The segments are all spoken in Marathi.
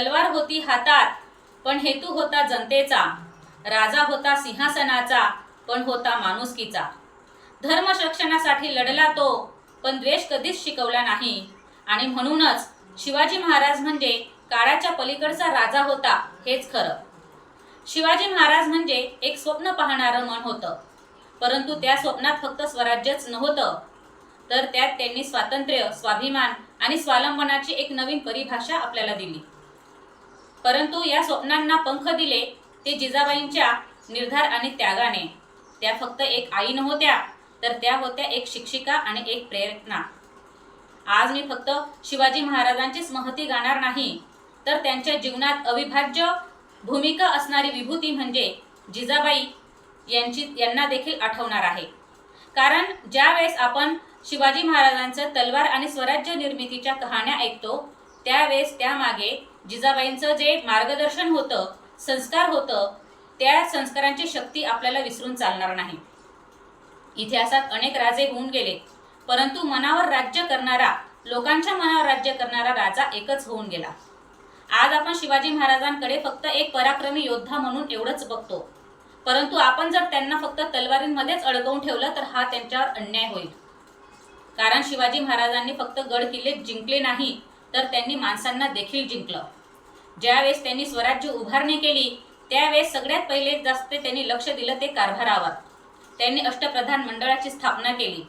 तलवार होती हातात पण हेतू होता जनतेचा. राजा होता सिंहासनाचा पण होता माणुसकीचा. धर्म रक्षणासाठी लढला तो पण द्वेष कधीच शिकवला नाही. आणि म्हणूनच शिवाजी महाराज म्हणजे काळाच्या पलीकडचा राजा होता हेच खरं. शिवाजी महाराज म्हणजे एक स्वप्न पाहणारं मन होतं. परंतु त्या स्वप्नात फक्त स्वराज्यच नव्हतं. तर त्यात त्यांनी स्वातंत्र्य स्वाभिमान आणि स्वावलंबनाची एक नवीन परिभाषा आपल्याला दिली. परंतु या स्वप्नांना पंख दिले ते जिजाबाईंच्या निर्धार आणि त्यागाने. त्या फक्त एक आई नव्हत्या तर त्या होत्या एक शिक्षिका आणि एक प्रेरणा. आज मी फक्त शिवाजी महाराजांचीच महती गाणार नाही तर त्यांच्या जीवनात अविभाज्य भूमिका असणारी विभूती म्हणजे जिजाबाई यांची यांना देखील आठवणार आहे. कारण ज्या वेळेस आपण शिवाजी महाराजांचं तलवार आणि स्वराज्य निर्मितीच्या कहाण्या ऐकतो त्यावेळेस त्यामागे जिजाबाईंचं जे मार्गदर्शन होतं संस्कार होतं त्या संस्कारांची शक्ती आपल्याला विसरून चालणार नाही. इतिहासात अनेक राजे होऊन गेले परंतु मनावर राज्य करणारा लोकांच्या मनावर राज्य करणारा राजा एकच होऊन गेला. आज आपण शिवाजी महाराजांकडे फक्त एक पराक्रमी योद्धा म्हणून एवढंच बघतो. परंतु आपण जर त्यांना फक्त तलवारींमध्येच अडकवून ठेवलं तर हा त्यांच्यावर अन्याय होईल. कारण शिवाजी महाराजांनी फक्त गड किल्ले जिंकले नाही तर त्यांनी माणसांना देखील जिंकलं. ज्यावेळेस त्यांनी स्वराज्य उभारणी केली त्यावेळेस सगळ्यात पहिले जास्त त्यांनी लक्ष दिलं ते कारभारावर. त्यांनी अष्टप्रधान मंडळाची स्थापना केली.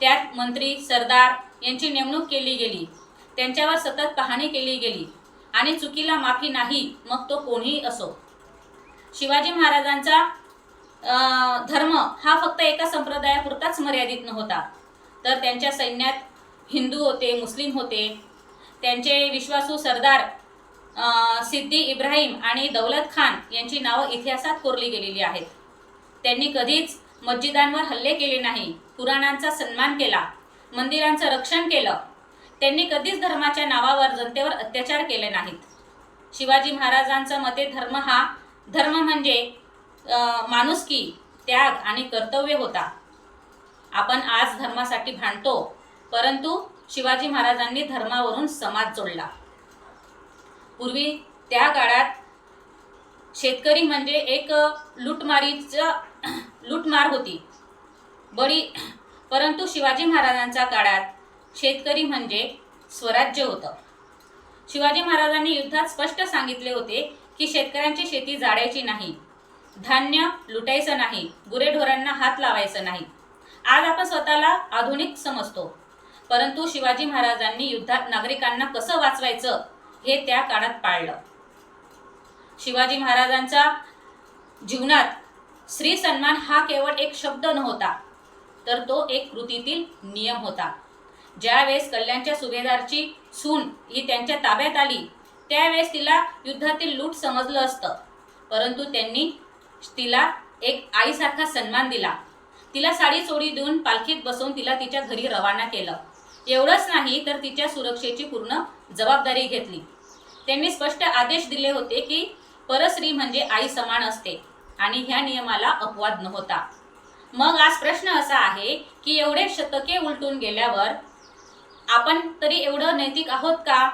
त्यात मंत्री सरदार यांची नेमणूक केली गेली. त्यांच्यावर सतत पाहणी केली गेली. आणि चुकीला माफी नाही मग तो कोणीही असो. शिवाजी महाराजांचा धर्म हा फक्त एका संप्रदायापुरताच मर्यादित नव्हता. तर त्यांच्या सैन्यात हिंदू होते मुस्लिम होते त्यांचे विश्वासू सरदार सिद्दी इब्राहिम आणि दौलत खान यांची नावं इतिहासात कोरली गेलेली आहेत. त्यांनी कधीच मस्जिदांवर हल्ले केले नाही पुराणांचा सन्मान केला मंदिरांचं रक्षण केलं. त्यांनी कधीच धर्माच्या नावावर जनतेवर अत्याचार केले नाहीत. शिवाजी महाराजांचं मते धर्म हा धर्म म्हणजे माणुसकी त्याग आणि कर्तव्य होता. आपण आज धर्मासाठी भांडतो परंतु शिवाजी महाराजांनी धर्मावरून समाज जोडला. पूर्वी त्या काळात शेतकरी म्हणजे एक लुटमारीचं लुटमार होती. बरी परंतु शिवाजी महाराजांच्या काळात शेतकरी म्हणजे स्वराज्य होतं. शिवाजी महाराजांनी युद्धात स्पष्ट सांगितले होते की शेतकऱ्यांची शेती जाळायची नाही धान्य लुटायचं नाही गुरेढोरांना हात लावायचं नाही. आज आपण स्वतःला आधुनिक समजतो. परंतु शिवाजी महाराजांनी युद्धात नागरिकांना कसं वाचवायचं हे त्या काळात पाळलं. शिवाजी महाराजांच्या जीवनात स्त्री सन्मान हा केवळ एक शब्द नव्हता तर तो एक कृतीतील नियम होता. ज्यावेळेस कल्याणच्या सुभेदारची सून ही त्यांच्या ताब्यात आली त्यावेळेस तिला युद्धातील लूट समजलं असतं. परंतु त्यांनी तिला एक आईसारखा सन्मान दिला. तिला साडी सोडी देऊन पालखीत बसवून तिला तिच्या घरी रवाना केलं. एवढंच नाही तर तिच्या सुरक्षेची पूर्ण जबाबदारी घेतली. त्यांनी स्पष्ट आदेश दिले होते की परस्त्री म्हणजे आई समान असते आणि ह्या नियमाला अपवाद नव्हता. मग आज प्रश्न असा आहे की एवढे शतके उलटून गेल्यावर आपण तरी एवढं नैतिक आहोत का?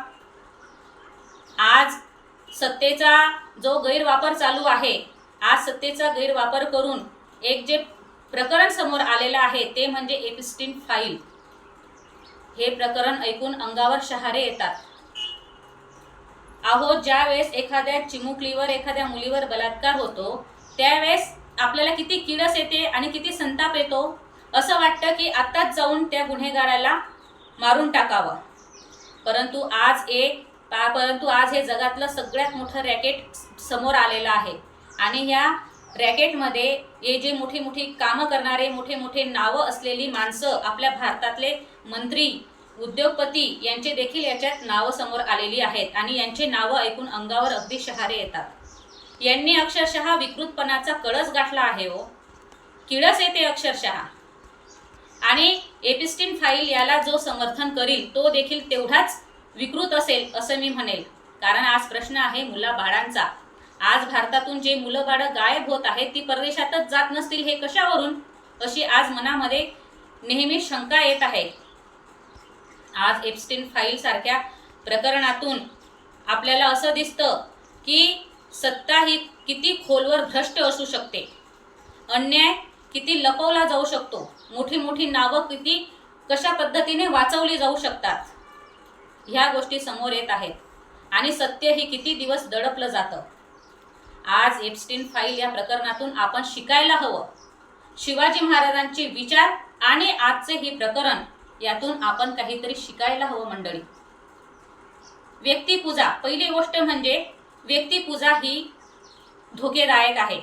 आज सत्तेचा जो गैरवापर चालू आहे आज सत्तेचा गैरवापर करून एक जे प्रकरण समोर आलेलं आहे ते म्हणजे एपिस्टिन फाईल. हे प्रकरण ऐकून अंगावर शहारे येतात. अहो ज्यावेळेस एखाद्या चिमुकलीवर एखाद्या मुलीवर बलात्कार होतो त्यावेळेस आपल्याला किती किडस येते आणि किती संताप येतो? असं वाटतं की आत्ताच जाऊन त्या गुन्हेगाराला मारून टाकावं. परंतु आज एक पा- परंतु आज हे जगातलं सगळ्यात मोठं रॅकेट समोर आलेलं आहे. आणि ह्या रॅकेटमध्ये हे जे मोठी मोठी कामं करणारे मोठे मोठे नावं असलेली माणसं आपल्या भारतातले मंत्री उद्योगपती यांचे देखील याच्यात नावं समोर आलेली आहेत आणि यांचे नावं ऐकून अंगावर अगदी शहारे येतात. यांनी अक्षरशः विकृतपणाचा कळस गाठला आहे हो. किळस येते अक्षरशः. आणि एपिस्टिन फाईल याला जो समर्थन करील तो देखील तेवढाच विकृत असेल असं मी म्हणेल. कारण आज प्रश्न आहे मुला बाळांचा. आज भारतातून जे मुलं बाळं गायब होत आहेत ती परदेशातच जात नसतील हे कशावरून? अशी आज मनामध्ये नेहमी शंका येत आहे. आज एप्स्टीन फाईल सारख्या प्रकरणातून आपल्याला असं दिसतं की सत्ता ही किती खोलवर भ्रष्ट असू शकते. अन्याय किती लपवला जाऊ शकतो. मोठी मोठी नावं किती कशा पद्धतीने वाचवली जाऊ शकतात. ह्या गोष्टी समोर येत आहेत. आणि सत्य हे किती दिवस दडपलं जातं. आज एप्स्टीन फाईल या प्रकरणातून आपण शिकायला हवं. शिवाजी महाराजांचे विचार आणि आजचे हे प्रकरण यातून आपण काहीतरी शिकायला हवं मंडळी. व्यक्तिपूजा. पहिली गोष्ट म्हणजे व्यक्तिपूजा ही धोकेदायक आहे.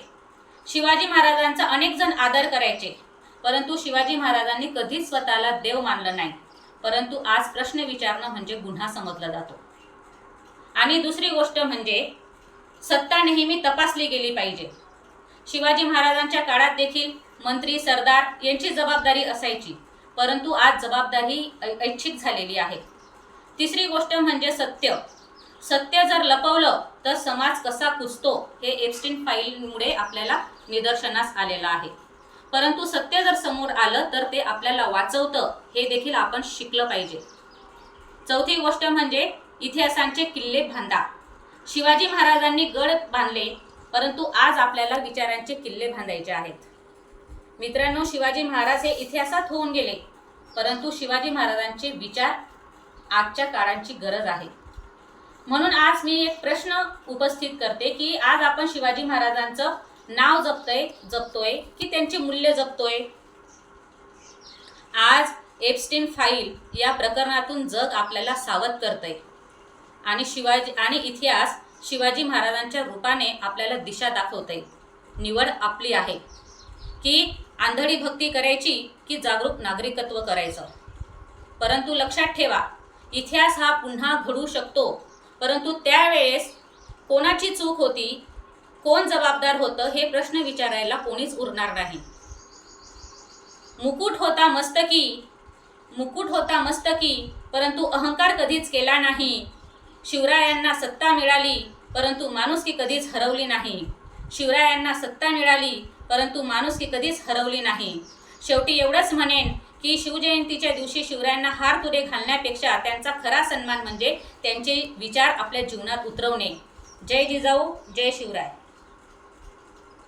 शिवाजी महाराजांचा अनेक जण आदर करायचे परंतु शिवाजी महाराजांनी कधीच स्वतःला देव मानलं नाही. परंतु आज प्रश्न विचारणं म्हणजे गुन्हा समजला जातो. आणि दुसरी गोष्ट म्हणजे सत्ता नेहमी तपासली गेली पाहिजे. शिवाजी महाराजांच्या काळात देखील मंत्री सरदार यांची जबाबदारी असायची परंतु आज जबाबदारी ऐ- ऐच्छिक झालेली आहे. तिसरी गोष्ट म्हणजे सत्य. सत्य जर लपवलं तर समाज कसा कुसतो हे एप्स्टीन फाईलमुळे आपल्याला निदर्शनास आलेलं आहे. परंतु सत्य जर समोर आलं तर ते आपल्याला वाचवतं हे देखील आपण शिकलं पाहिजे. चौथी गोष्ट म्हणजे इतिहासांचे किल्ले बांधा शिवाजी महाराजांनी गड बांधले परंतु आज आपल्याला विचारांचे किल्ले बांधायचे आहेत. मित्रांनो शिवाजी महाराज हे इतिहासात होऊन गेले परंतु शिवाजी महाराजांचे विचार आजच्या काळांची गरज आहे. म्हणून आज मी एक प्रश्न उपस्थित करते की आज आपण शिवाजी महाराजांचं नाव जपतोय जपतोय की त्यांची मूल्य जपतोय? आज एप्स्टीन फाईल या प्रकरणातून जग आपल्याला सावध करतंय. आणि शिवाजी आणि इतिहास शिवाजी महाराजांच्या रूपाने आपल्याला दिशा दाखवते निवड आपली आहे. की आंधळी भक्ती करायची की जागरूक नागरिकत्व करायचं. परंतु लक्षात ठेवा इतिहास हा पुन्हा घडू शकतो. परंतु त्यावेळेस कोणाची चूक होती कोण जबाबदार होतं हे प्रश्न विचारायला कोणीच उरणार नाही. मुकुट होता मस्तकी मुकुट होता मस्तकी परंतु अहंकार कधीच केला नाही. शिवरायांना सत्ता मिळाली परंतु माणुसकी कधीच हरवली नाही. शिवरायांना सत्ता मिळाली परंतु माणुसकी कधीच हरवली नाही. शेवटी एवढंच म्हणेन की शिवजयंतीच्या दिवशी शिवरायांना हार तुरे घालण्यापेक्षा त्यांचा खरा सन्मान म्हणजे त्यांचे विचार आपल्या जीवनात उतरवणे. जय जिजाऊ जय शिवराय.